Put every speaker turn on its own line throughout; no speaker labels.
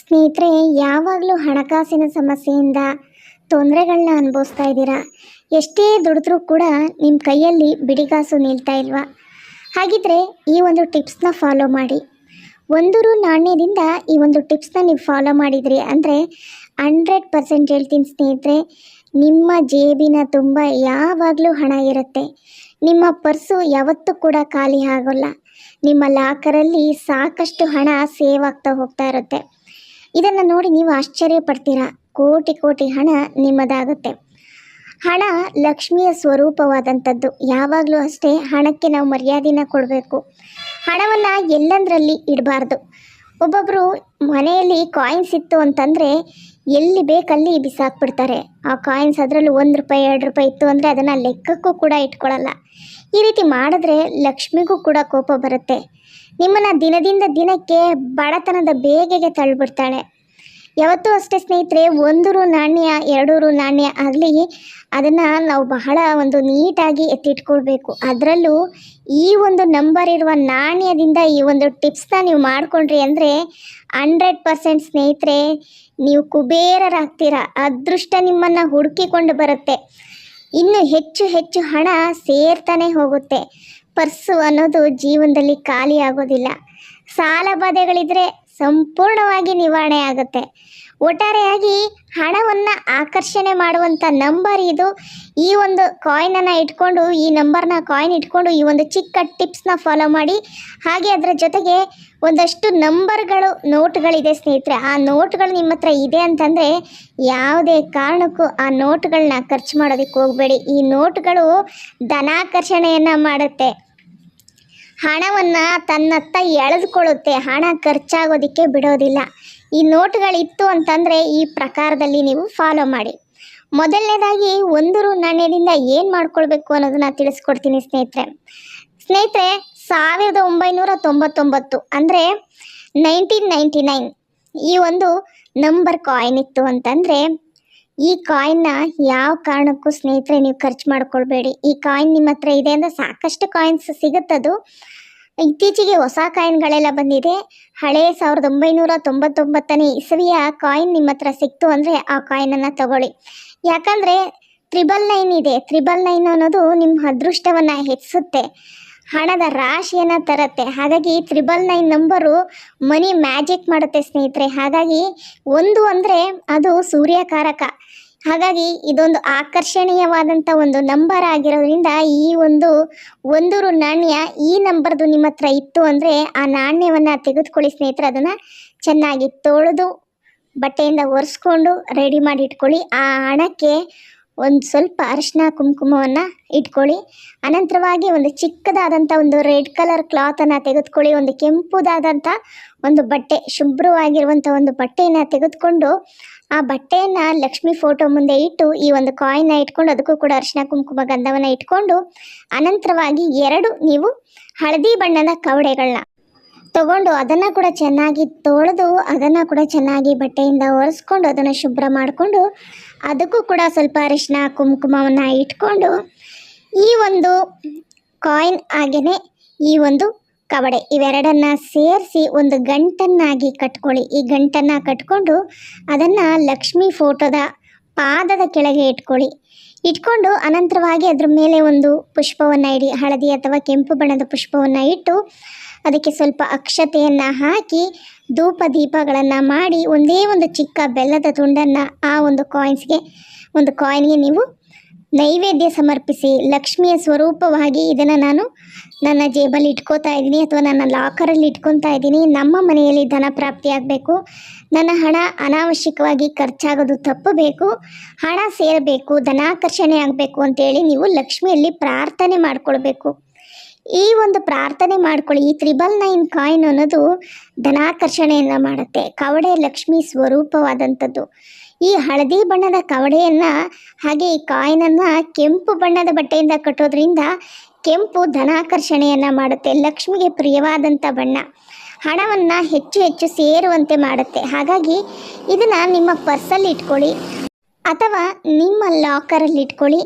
ಸ್ನೇಹಿತರೆ, ಯಾವಾಗಲೂ ಹಣಕಾಸಿನ ಸಮಸ್ಯೆಯಿಂದ ತೊಂದರೆಗಳನ್ನ ಅನುಭವಿಸ್ತಾ ಇದ್ದೀರಾ? ಎಷ್ಟೇ ದುಡಿದ್ರೂ ಕೂಡ ನಿಮ್ಮ ಕೈಯಲ್ಲಿ ಬಿಡಿಗಾಸು ನಿಲ್ತಾ ಇಲ್ವಾ? ಹಾಗಿದ್ರೆ ಈ ಒಂದು ಟಿಪ್ಸ್ನ ಫಾಲೋ ಮಾಡಿ. ಒಂದು ರು ನಾಣ್ಯದಿಂದ ಈ ಒಂದು ಟಿಪ್ಸ್ನ ನೀವು ಫಾಲೋ ಮಾಡಿದ್ರಿ ಅಂದರೆ ಹಂಡ್ರೆಡ್ ಪರ್ಸೆಂಟ್ ಹೇಳ್ತೀನಿ ಸ್ನೇಹಿತರೆ, ನಿಮ್ಮ ಜೇಬಿನ ತುಂಬ ಯಾವಾಗಲೂ ಹಣ ಇರುತ್ತೆ. ನಿಮ್ಮ ಪರ್ಸು ಯಾವತ್ತೂ ಕೂಡ ಖಾಲಿ ಆಗೋಲ್ಲ. ನಿಮ್ಮ ಲಾಕರಲ್ಲಿ ಸಾಕಷ್ಟು ಹಣ ಸೇವ್ ಆಗ್ತಾ ಹೋಗ್ತಾ ಇರುತ್ತೆ. ಇದನ್ನು ನೋಡಿ ನೀವು ಆಶ್ಚರ್ಯ ಪಡ್ತೀರಾ? ಕೋಟಿ ಕೋಟಿ ಹಣ ನಿಮ್ಮದಾಗುತ್ತೆ. ಹಣ ಲಕ್ಷ್ಮಿಯ ಸ್ವರೂಪವಾದಂಥದ್ದು. ಯಾವಾಗಲೂ ಅಷ್ಟೇ ಹಣಕ್ಕೆ ನಾವು ಮರ್ಯಾದೆನ ಕೊಡಬೇಕು. ಹಣವನ್ನು ಎಲ್ಲಂದರಲ್ಲಿ ಇಡಬಾರ್ದು. ಒಬ್ಬೊಬ್ಬರು ಮನೆಯಲ್ಲಿ ಕಾಯಿನ್ಸ್ ಇತ್ತು ಅಂತಂದರೆ ಎಲ್ಲಿ ಬೇಕಲ್ಲಿ ಬಿಸಾಕ್ಬಿಡ್ತಾರೆ ಆ ಕಾಯಿನ್ಸ್ ಅದರಲ್ಲೂ ಒಂದು ರೂಪಾಯಿ, ಎರಡು ರೂಪಾಯಿ ಇತ್ತು ಅಂದರೆ ಅದನ್ನು ಲೆಕ್ಕಕ್ಕೂ ಕೂಡ ಇಟ್ಕೊಳ್ಳಲ್ಲ ಈ ರೀತಿ ಮಾಡಿದ್ರೆ ಲಕ್ಷ್ಮಿಗೂ ಕೂಡ ಕೋಪ ಬರುತ್ತೆ. ನಿಮ್ಮನ್ನು ದಿನದಿಂದ ದಿನಕ್ಕೆ ಬಡತನದ ಬೇಗೆಗೆ ತಳ್ಳಿಬಿಡ್ತಾಳೆ ಯಾವತ್ತೂ ಅಷ್ಟೇ ಸ್ನೇಹಿತರೆ ಒಂದು ರು ನಾಣ್ಯ ಎರಡು ರು ನಾಣ್ಯ ಆಗಲಿ ಅದನ್ನು ನಾವು ಬಹಳ ಒಂದು ನೀಟಾಗಿ ಎತ್ತಿಟ್ಕೊಳ್ಬೇಕು. ಅದರಲ್ಲೂ ಈ ಒಂದು ನಂಬರ್ ಇರುವ ನಾಣ್ಯದಿಂದ ಈ ಒಂದು ಟಿಪ್ಸ್ನ ನೀವು ಮಾಡಿಕೊಂಡ್ರಿ ಅಂದರೆ ಹಂಡ್ರೆಡ್ ಪರ್ಸೆಂಟ್ ಸ್ನೇಹಿತರೆ, ನೀವು ಕುಬೇರರಾಗ್ತೀರ, ಅದೃಷ್ಟ ನಿಮ್ಮನ್ನು ಹುಡುಕಿಕೊಂಡು ಬರುತ್ತೆ. ಇನ್ನು ಹೆಚ್ಚು ಹೆಚ್ಚು ಹಣ ಸೇರ್ತಾನೆ ಹೋಗುತ್ತೆ. ಪರ್ಸು ಅನ್ನೋದು ಜೀವನದಲ್ಲಿ ಖಾಲಿ ಆಗೋದಿಲ್ಲ. ಸಾಲ ಬಾಧೆಗಳಿದ್ರೆ ಸಂಪೂರ್ಣವಾಗಿ ನಿವಾರಣೆ ಆಗುತ್ತೆ. ಒಟ್ಟಾರೆಯಾಗಿ ಹಣವನ್ನು ಆಕರ್ಷಣೆ ಮಾಡುವಂಥ ನಂಬರ್ ಇದು. ಈ ಒಂದು ಕಾಯಿನನ್ನು ಇಟ್ಕೊಂಡು, ಈ ನಂಬರ್ನ ಕಾಯಿನ್ ಇಟ್ಕೊಂಡು, ಈ ಒಂದು ಚಿಕ್ಕ ಟಿಪ್ಸ್ನ ಫಾಲೋ ಮಾಡಿ. ಹಾಗೆ ಅದರ ಜೊತೆಗೆ ಒಂದಷ್ಟು ನಂಬರ್ಗಳು ನೋಟ್ಗಳಿದೆ ಸ್ನೇಹಿತರೆ. ಆ ನೋಟ್ಗಳು ನಿಮ್ಮ ಹತ್ರ ಇದೆ ಅಂತಂದರೆ ಯಾವುದೇ ಕಾರಣಕ್ಕೂ ಆ ನೋಟ್ಗಳನ್ನ ಖರ್ಚು ಮಾಡೋದಕ್ಕೆ ಹೋಗಬೇಡಿ. ಈ ನೋಟ್ಗಳು ಧನಾಕರ್ಷಣೆಯನ್ನು ಮಾಡುತ್ತೆ. ಹಣವನ್ನು ತನ್ನತ್ತ ಎಳೆದುಕೊಳ್ಳುತ್ತೆ. ಹಣ ಖರ್ಚಾಗೋದಕ್ಕೆ ಬಿಡೋದಿಲ್ಲ. ಈ ನೋಟುಗಳಿತ್ತು ಅಂತಂದರೆ ಈ ಪ್ರಕಾರದಲ್ಲಿ ನೀವು ಫಾಲೋ ಮಾಡಿ. ಮೊದಲನೇದಾಗಿ ಒಂದು ರು ನಾಣ್ಯದಿಂದ ಏನು ಮಾಡ್ಕೊಳ್ಬೇಕು ಅನ್ನೋದನ್ನ ತಿಳಿಸ್ಕೊಡ್ತೀನಿ ಸ್ನೇಹಿತರೆ. ಸ್ನೇಹಿತರೆ, ಸಾವಿರದ ಒಂಬೈನೂರ ತೊಂಬತ್ತೊಂಬತ್ತು ಅಂದರೆ ನೈನ್ಟೀನ್ ನೈಂಟಿ ನೈನ್ ಈ ಒಂದು ನಂಬರ್ ಕಾಯಿನ್ ಇತ್ತು ಅಂತಂದರೆ ಈ ಕಾಯಿನ್ನ ಯಾವ ಕಾರಣಕ್ಕೂ ಸ್ನೇಹಿತರೆ ನೀವು ಖರ್ಚು ಮಾಡ್ಕೊಳ್ಬೇಡಿ. ಈ ಕಾಯಿನ್ ನಿಮ್ಮ ಹತ್ರ ಇದೆ ಅಂದರೆ ಸಾಕಷ್ಟು ಕಾಯಿನ್ಸ್ ಸಿಗುತ್ತದು. ಇತ್ತೀಚೆಗೆ ಹೊಸ ಕಾಯಿನ್ಗಳೆಲ್ಲ ಬಂದಿದೆ. ಹಳೆ ಸಾವಿರದ ಒಂಬೈನೂರ ತೊಂಬತ್ತೊಂಬತ್ತನೇ ಇಸವಿಯ ಕಾಯಿನ್ ನಿಮ್ಮ ಹತ್ರ ಸಿಕ್ತು ಅಂದರೆ ಆ ಕಾಯಿನನ್ನು ತಗೊಳ್ಳಿ. ಯಾಕಂದರೆ ತ್ರಿಬಲ್ ನೈನ್ ಇದೆ. ತ್ರಿಬಲ್ ನೈನ್ ಅನ್ನೋದು ನಿಮ್ಮ ಅದೃಷ್ಟವನ್ನು ಹೆಚ್ಚಿಸುತ್ತೆ. ಹಣದ ರಾಶಿಯನ್ನು ತರುತ್ತೆ. ಹಾಗಾಗಿ triple nine number money magic ಮಾಡುತ್ತೆ ಸ್ನೇಹಿತರೆ. ಹಾಗಾಗಿ ಒಂದು ಅಂದರೆ ಅದು ಸೂರ್ಯಕಾರಕ. ಹಾಗಾಗಿ ಇದೊಂದು ಆಕರ್ಷಣೀಯವಾದಂಥ ಒಂದು ನಂಬರ್ ಆಗಿರೋದ್ರಿಂದ ಈ ಒಂದು ಒಂದೂರು ನಾಣ್ಯ ಈ ನಂಬರ್ದು ನಿಮ್ಮ ಹತ್ರ ಇತ್ತು ಅಂದರೆ ಆ ನಾಣ್ಯವನ್ನು ತೆಗೆದುಕೊಳ್ಳಿ ಸ್ನೇಹಿತರೆ. ಅದನ್ನು ಚೆನ್ನಾಗಿ ತೊಳೆದು ಬಟ್ಟೆಯಿಂದ ಒರೆಸ್ಕೊಂಡು ರೆಡಿ ಮಾಡಿ ಇಟ್ಕೊಳ್ಳಿ. ಆ ಹಣಕ್ಕೆ ಒಂದು ಸ್ವಲ್ಪ ಅರಿಶಿನ ಕುಂಕುಮವನ್ನು ಇಟ್ಕೊಳ್ಳಿ. ಅನಂತರವಾಗಿ ಒಂದು ಚಿಕ್ಕದಾದಂಥ ಒಂದು ರೆಡ್ ಕಲರ್ ಕ್ಲಾತನ್ನು ತೆಗೆದುಕೊಳ್ಳಿ. ಒಂದು ಕೆಂಪುದಾದಂಥ ಒಂದು ಬಟ್ಟೆ ಶುಭ್ರವಾಗಿರುವಂಥ ಒಂದು ಬಟ್ಟೆಯನ್ನು ತೆಗೆದುಕೊಂಡು ಆ ಬಟ್ಟೆಯನ್ನು ಲಕ್ಷ್ಮಿ ಫೋಟೋ ಮುಂದೆ ಇಟ್ಟು ಈ ಒಂದು ಕಾಯಿನ ಇಟ್ಕೊಂಡು ಅದಕ್ಕೂ ಕೂಡ ಅರಿಶಿನ ಕುಂಕುಮ ಗಂಧವನ್ನು ಇಟ್ಕೊಂಡು ಅನಂತರವಾಗಿ ಎರಡು ನೀವು ಹಳದಿ ಬಣ್ಣದ ಕವಡೆಗಳನ್ನ ತಗೊಂಡು ಅದನ್ನು ಕೂಡ ಚೆನ್ನಾಗಿ ತೊಳೆದು ಅದನ್ನು ಕೂಡ ಚೆನ್ನಾಗಿ ಬಟ್ಟೆಯಿಂದ ಒರೆಸ್ಕೊಂಡು ಅದನ್ನು ಶುಭ್ರ ಮಾಡಿಕೊಂಡು ಅದಕ್ಕೂ ಕೂಡ ಸ್ವಲ್ಪ ಅರಿಶಿನ ಕುಂಕುಮವನ್ನು ಇಟ್ಕೊಂಡು ಈ ಒಂದು ಕಾಯಿನ್ ಹಾಗೆಯೇ ಈ ಒಂದು ಕವಡೆ ಇವೆರಡನ್ನ ಸೇರಿಸಿ ಒಂದು ಗಂಟನ್ನಾಗಿ ಕಟ್ಕೊಳ್ಳಿ. ಈ ಗಂಟನ್ನು ಕಟ್ಕೊಂಡು ಅದನ್ನು ಲಕ್ಷ್ಮಿ ಫೋಟೋದ ಪಾದದ ಕೆಳಗೆ ಇಟ್ಕೊಳ್ಳಿ. ಇಟ್ಕೊಂಡು ಅನಂತರವಾಗಿ ಅದ್ರ ಮೇಲೆ ಒಂದು ಪುಷ್ಪವನ್ನು ಇಡಿ. ಹಳದಿ ಅಥವಾ ಕೆಂಪು ಬಣ್ಣದ ಪುಷ್ಪವನ್ನು ಇಟ್ಟು ಅದಕ್ಕೆ ಸ್ವಲ್ಪ ಅಕ್ಷತೆಯನ್ನು ಹಾಕಿ ಧೂಪ ದೀಪಗಳನ್ನು ಮಾಡಿ ಒಂದೇ ಒಂದು ಚಿಕ್ಕ ಬೆಲ್ಲದ ತುಂಡನ್ನು ಆ ಒಂದು ಕಾಯಿನ್ಸ್ಗೆ ಒಂದು ಕಾಯಿನ್ಗೆ ನೀವು ನೈವೇದ್ಯ ಸಮರ್ಪಿಸಿ ಲಕ್ಷ್ಮಿಯ ಸ್ವರೂಪವಾಗಿ ಇದನ್ನು ನಾನು ನನ್ನ ಜೇಬಲ್ಲಿ ಇಟ್ಕೋತಾ ಇದ್ದೀನಿ ಅಥವಾ ನನ್ನ ಲಾಕರಲ್ಲಿ ಇಟ್ಕೊತಾ ಇದ್ದೀನಿ. ನಮ್ಮ ಮನೆಯಲ್ಲಿ ಧನ ಪ್ರಾಪ್ತಿಯಾಗಬೇಕು ನನ್ನ ಹಣ ಅನಾವಶ್ಯಕವಾಗಿ ಖರ್ಚಾಗೋದು ತಪ್ಪಬೇಕು ಹಣ ಸೇರಬೇಕು, ಧನಾಕರ್ಷಣೆ ಆಗಬೇಕು ಅಂತೇಳಿ ನೀವು ಲಕ್ಷ್ಮಿಯಲ್ಲಿ ಪ್ರಾರ್ಥನೆ ಮಾಡಿಕೊಳ್ಬೇಕು. ಈ ಒಂದು ಪ್ರಾರ್ಥನೆ ಮಾಡ್ಕೊಳ್ಳಿ. ಈ ತ್ರಿಬಲ್ ನೈನ್ ಕಾಯಿನ್ ಅನ್ನೋದು ಧನಾಕರ್ಷಣೆಯನ್ನು ಮಾಡುತ್ತೆ. ಕವಡೆ ಲಕ್ಷ್ಮಿ ಸ್ವರೂಪವಾದಂಥದ್ದು. ಈ ಹಳದಿ ಬಣ್ಣದ ಕವಡೆಯನ್ನು ಹಾಗೆ ಈ ಕಾಯಿನನ್ನು ಕೆಂಪು ಬಣ್ಣದ ಬಟ್ಟೆಯಿಂದ ಕಟ್ಟೋದ್ರಿಂದ ಕೆಂಪು ಧನಾಕರ್ಷಣೆಯನ್ನು ಮಾಡುತ್ತೆ, ಲಕ್ಷ್ಮಿಗೆ ಪ್ರಿಯವಾದಂಥ ಬಣ್ಣ. ಹಣವನ್ನು ಹೆಚ್ಚು ಹೆಚ್ಚು ಸೇರುವಂತೆ ಮಾಡುತ್ತೆ. ಹಾಗಾಗಿ ಇದನ್ನು ನಿಮ್ಮ ಪರ್ಸಲ್ಲಿ ಇಟ್ಕೊಳ್ಳಿ ಅಥವಾ ನಿಮ್ಮ ಲಾಕರಲ್ಲಿ ಇಟ್ಕೊಳ್ಳಿ.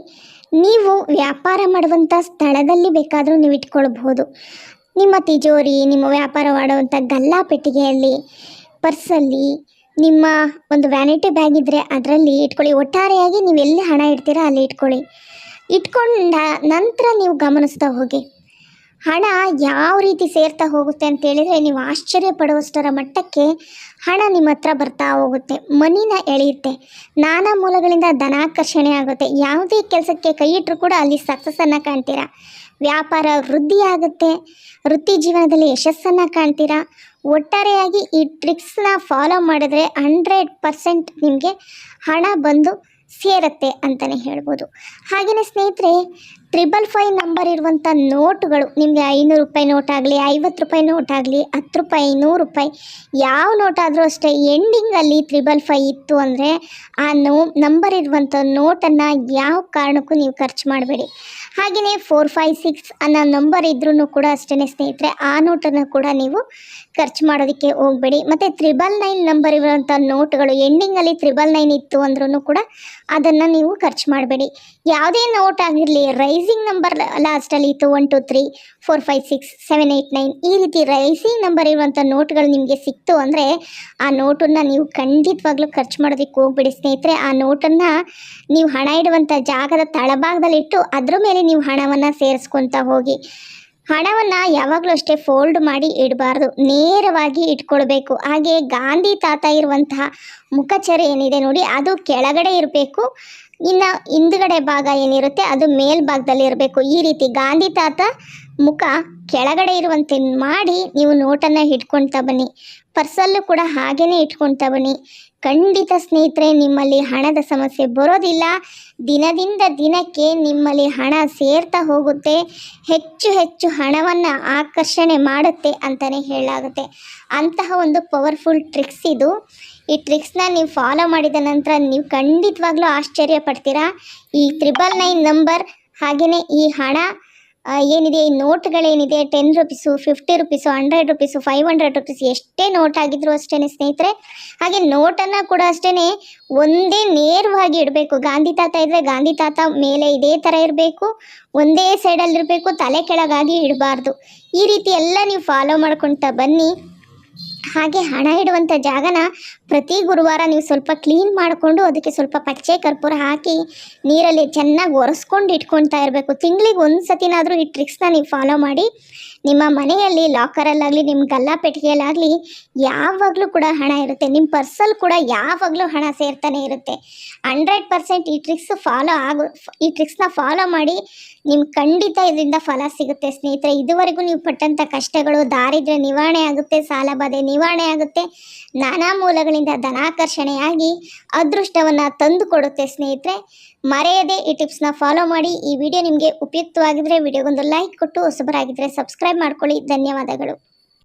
ನೀವು ವ್ಯಾಪಾರ ಮಾಡುವಂಥ ಸ್ಥಳದಲ್ಲಿ ಬೇಕಾದರೂ ನೀವು ಇಟ್ಕೊಳ್ಬಹುದು. ನಿಮ್ಮ ತಿಜೋರಿ, ನಿಮ್ಮ ವ್ಯಾಪಾರ ಮಾಡುವಂಥ ಗಲ್ಲಾ ಪೆಟ್ಟಿಗೆಯಲ್ಲಿ ಪರ್ಸಲ್ಲಿ ನಿಮ್ಮ ಒಂದು ವ್ಯಾನಿಟಿ ಬ್ಯಾಗ್ ಇದ್ದರೆ ಅದರಲ್ಲಿ ಇಟ್ಕೊಳ್ಳಿ. ಒಟ್ಟಾರೆಯಾಗಿ ನೀವು ಎಲ್ಲಿ ಹಣ ಇಡ್ತೀರಾ ಅಲ್ಲಿ ಇಟ್ಕೊಳ್ಳಿ. ಇಟ್ಕೊಂಡ ನಂತರ ನೀವು ಗಮನಿಸ್ತಾ ಹೋಗಿ. ಹಣ ಯಾವ ರೀತಿ ಸೇರ್ತಾ ಹೋಗುತ್ತೆ ಅಂತೇಳಿದರೆ ನೀವು ಆಶ್ಚರ್ಯ ಪಡುವಷ್ಟರ ಮಟ್ಟಕ್ಕೆ ಹಣ ನಿಮ್ಮ ಹತ್ರ ಬರ್ತಾ ಹೋಗುತ್ತೆ. ಮನಿನ ಎಳೆಯುತ್ತೆ. ನಾನಾ ಮೂಲಗಳಿಂದ ಧನಾಕರ್ಷಣೆ ಆಗುತ್ತೆ. ಯಾವುದೇ ಕೆಲಸಕ್ಕೆ ಕೈ ಇಟ್ಟರು ಕೂಡ ಅಲ್ಲಿ ಸಕ್ಸಸ್ಸನ್ನು ಕಾಣ್ತೀರಾ? ವ್ಯಾಪಾರ ವೃದ್ಧಿ ಆಗುತ್ತೆ. ವೃತ್ತಿ ಜೀವನದಲ್ಲಿ ಯಶಸ್ಸನ್ನು ಕಾಣ್ತೀರಾ? ಒಟ್ಟಾರೆಯಾಗಿ ಈ ಟ್ರಿಕ್ಸ್ನ ಫಾಲೋ ಮಾಡಿದ್ರೆ ಹಂಡ್ರೆಡ್ ಪರ್ಸೆಂಟ್ ನಿಮಗೆ ಹಣ ಬಂದು ಸೇರುತ್ತೆ ಅಂತಲೇ ಹೇಳ್ಬೋದು. ಹಾಗೆಯೇ ಸ್ನೇಹಿತರೆ ಟ್ರಿಬಲ್ ಫೈವ್ ನಂಬರ್ ಇರುವಂಥ ನೋಟುಗಳು ನಿಮಗೆ ಐನೂರು ರೂಪಾಯಿ ನೋಟ್ ಆಗಲಿ, ಐವತ್ತು ರೂಪಾಯಿ ನೋಟ್ ಆಗಲಿ, ಹತ್ತು ರೂಪಾಯಿ ನೂರು ರೂಪಾಯಿ, ಯಾವ ನೋಟ್ ಆದರೂ ಅಷ್ಟೇ ಎಂಡಿಂಗಲ್ಲಿ ತ್ರಿಬಲ್ ಫೈ ಇತ್ತು ಅಂದರೆ ಆ ನೋ ನಂಬರ್ ಇರುವಂಥ ನೋಟನ್ನು ಯಾವ ಕಾರಣಕ್ಕೂ ನೀವು ಖರ್ಚು ಮಾಡಬೇಡಿ. ಹಾಗೆಯೇ ಫೋರ್ ಫೈವ್ ಸಿಕ್ಸ್ ಅನ್ನೋ ನಂಬರ್ ಇದ್ರೂ ಕೂಡ ಅಷ್ಟೇ ಸ್ನೇಹಿತರೆ, ಆ ನೋಟನ್ನು ಕೂಡ ನೀವು ಖರ್ಚು ಮಾಡೋದಕ್ಕೆ ಹೋಗಬೇಡಿ. ಮತ್ತು ತ್ರಿಬಲ್ ನೈನ್ ನಂಬರ್ ಇರುವಂಥ ನೋಟ್ಗಳು ಎಂಡಿಂಗಲ್ಲಿ ತ್ರಿಬಲ್ ನೈನ್ ಇತ್ತು ಅಂದ್ರೂ ಕೂಡ ಅದನ್ನು ನೀವು ಖರ್ಚು ಮಾಡಬೇಡಿ. ಯಾವುದೇ ನೋಟ್ ಆಗಿರಲಿ ರೈಸಿಂಗ್ ನಂಬರ್ ಲಾಸ್ಟಲ್ಲಿ ಇತ್ತು one two three four five six seven eight nine ಈ ರೀತಿ ರೈಸಿಂಗ್ ನಂಬರ್ ಇರುವಂಥ ನೋಟ್ಗಳು ನಿಮಗೆ ಸಿಕ್ತು ಅಂದರೆ ಆ ನೋಟನ್ನು ನೀವು ಖಂಡಿತವಾಗ್ಲೂ ಖರ್ಚು ಮಾಡೋದಕ್ಕೆ ಹೋಗ್ಬಿಡಿ ಸ್ನೇಹಿತರೆ. ಆ ನೋಟನ್ನು ನೀವು ಹಣ ಇಡುವಂಥ ಜಾಗದ ತಳಭಾಗದಲ್ಲಿಟ್ಟು ಅದ್ರ ಮೇಲೆ ನೀವು ಹಣವನ್ನು ಸೇರಿಸ್ಕೊತಾ ಹೋಗಿ. ಹಣವನ್ನು ಯಾವಾಗಲೂ ಅಷ್ಟೇ ಫೋಲ್ಡ್ ಮಾಡಿ ಇಡಬಾರ್ದು, ನೇರವಾಗಿ ಇಟ್ಕೊಳ್ಬೇಕು. ಹಾಗೆ ಗಾಂಧಿ ತಾತ ಇರುವಂತಹ ಮುಖಚರ ಏನಿದೆ ನೋಡಿ, ಅದು ಕೆಳಗಡೆ ಇರಬೇಕು, ಇನ್ನು ಹಿಂದ್ಗಡೆ ಭಾಗ ಏನಿರುತ್ತೆ ಅದು ಮೇಲ್ಭಾಗದಲ್ಲಿ ಇರಬೇಕು. ಈ ರೀತಿ ಗಾಂಧಿ ತಾತ ಮುಖ ಕೆಳಗಡೆ ಇರುವಂತೆ ಮಾಡಿ ನೀವು ನೋಟನ್ನು ಇಟ್ಕೊಳ್ತಾ ಬನ್ನಿ. ಪರ್ಸಲ್ಲೂ ಕೂಡ ಹಾಗೆಯೇ ಇಟ್ಕೊಳ್ತಾ ಬನ್ನಿ. ಖಂಡಿತ ಸ್ನೇಹಿತರೆ, ನಿಮ್ಮಲ್ಲಿ ಹಣದ ಸಮಸ್ಯೆ ಬರೋದಿಲ್ಲ. ದಿನದಿಂದ ದಿನಕ್ಕೆ ನಿಮ್ಮಲ್ಲಿ ಹಣ ಸೇರ್ತಾ ಹೋಗುತ್ತೆ. ಹೆಚ್ಚು ಹೆಚ್ಚು ಹಣವನ್ನು ಆಕರ್ಷಣೆ ಮಾಡುತ್ತೆ ಅಂತಲೇ ಹೇಳಲಾಗುತ್ತೆ. ಅಂತಹ ಒಂದು ಪವರ್ಫುಲ್ ಟ್ರಿಕ್ಸ್ ಇದು. ಈ ಟ್ರಿಕ್ಸ್ನ ನೀವು ಫಾಲೋ ಮಾಡಿದ ನಂತರ ನೀವು ಖಂಡಿತವಾಗ್ಲೂ ಆಶ್ಚರ್ಯ ಪಡ್ತೀರಾ? ಈ ತ್ರಿಬಲ್ ನೈನ್ ನಂಬರ್ ಹಾಗೆಯೇ ಈ ಹಣ ಏನಿದೆ? ಈ ನೋಟ್ಗಳೇನಿದೆ? Ten rupees fifty rupees hundred rupees five hundred rupees ಎಷ್ಟೇ ನೋಟ್ ಆಗಿದ್ರು ಅಷ್ಟೇ ಸ್ನೇಹಿತರೆ. ಹಾಗೆ ನೋಟನ್ನು ಕೂಡ ಅಷ್ಟೇ ಒಂದೇ ನೇರವಾಗಿ ಇಡಬೇಕು. ಗಾಂಧಿ ತಾತ ಇದ್ದರೆ ಗಾಂಧಿ ತಾತ ಮೇಲೆ ಇದೇ ಥರ ಇರಬೇಕು. ಒಂದೇ ಸೈಡಲ್ಲಿರಬೇಕು ತಲೆ ಕೆಳಗಾಗಿ ಇಡಬಾರ್ದು. ಈ ರೀತಿ ಎಲ್ಲ ನೀವು ಫಾಲೋ ಮಾಡ್ಕೊಳ್ತಾ ಬನ್ನಿ. ಹಾಗೆ ಹಣ ಇಡುವಂಥ ಜಾಗನ ಪ್ರತಿ ಗುರುವಾರ ನೀವು ಸ್ವಲ್ಪ ಕ್ಲೀನ್ ಮಾಡಿಕೊಂಡು ಅದಕ್ಕೆ ಸ್ವಲ್ಪ ಪಚ್ಚೆ ಕರ್ಪೂರ ಹಾಕಿ ನೀರಲ್ಲಿ ಚೆನ್ನಾಗಿ ಒರೆಸ್ಕೊಂಡು ಇಟ್ಕೊಳ್ತಾ ಇರಬೇಕು. ತಿಂಗಳಿಗೆ ಒಂದು ಸತಿನಾದರೂ ಈ ಟ್ರಿಕ್ಸ್ನ ನೀವು ಫಾಲೋ ಮಾಡಿ. ನಿಮ್ಮ ಮನೆಯಲ್ಲಿ ಲಾಕರಲ್ಲಾಗಲಿ ನಿಮ್ಮ ಗಲ್ಲ ಪೆಟ್ಟಿಗೆಯಲ್ಲಾಗಲಿ ಯಾವಾಗಲೂ ಕೂಡ ಹಣ ಇರುತ್ತೆ. ನಿಮ್ಮ ಪರ್ಸಲ್ಲಿ ಕೂಡ ಯಾವಾಗಲೂ ಹಣ ಸೇರ್ತಾನೆ ಇರುತ್ತೆ. ಹಂಡ್ರೆಡ್ ಪರ್ಸೆಂಟ್ ಈ ಟ್ರಿಕ್ಸ್ ಫಾಲೋ ಆಗೋ, ಈ ಟ್ರಿಕ್ಸ್ನ ಫಾಲೋ ಮಾಡಿ ನಿಮ್ಗೆ ಖಂಡಿತ ಇದರಿಂದ ಫಲ ಸಿಗುತ್ತೆ ಸ್ನೇಹಿತರೆ. ಇದುವರೆಗೂ ನೀವು ಪಟ್ಟಂಥ ಕಷ್ಟಗಳು, ದಾರಿದ್ರ್ಯ ನಿವಾರಣೆ ಆಗುತ್ತೆ ಸಾಲಬಾಧೆ ನಿವಾರಣೆ ಆಗುತ್ತೆ. ನಾನಾ ಮೂಲಗಳಿಂದ ಧನಾಕರ್ಷಣೆಯಾಗಿ ಅದೃಷ್ಟವನ್ನು ತಂದು ಕೊಡುತ್ತೆ ಸ್ನೇಹಿತರೆ. ಮರೆಯದೆ ಈ ಟಿಪ್ಸ್ನ ಫಾಲೋ ಮಾಡಿ. ಈ ವಿಡಿಯೋ ನಿಮಗೆ ಉಪಯುಕ್ತವಾಗಿದ್ದರೆ ವಿಡಿಯೋಗೊಂದು ಲೈಕ್ ಕೊಟ್ಟು ಹೊಸಬರಾಗಿದ್ದರೆ ಸಬ್ಸ್ಕ್ರೈಬ್ ಮಾಡ್ಕೊಳ್ಳಿ. ಧನ್ಯವಾದಗಳು.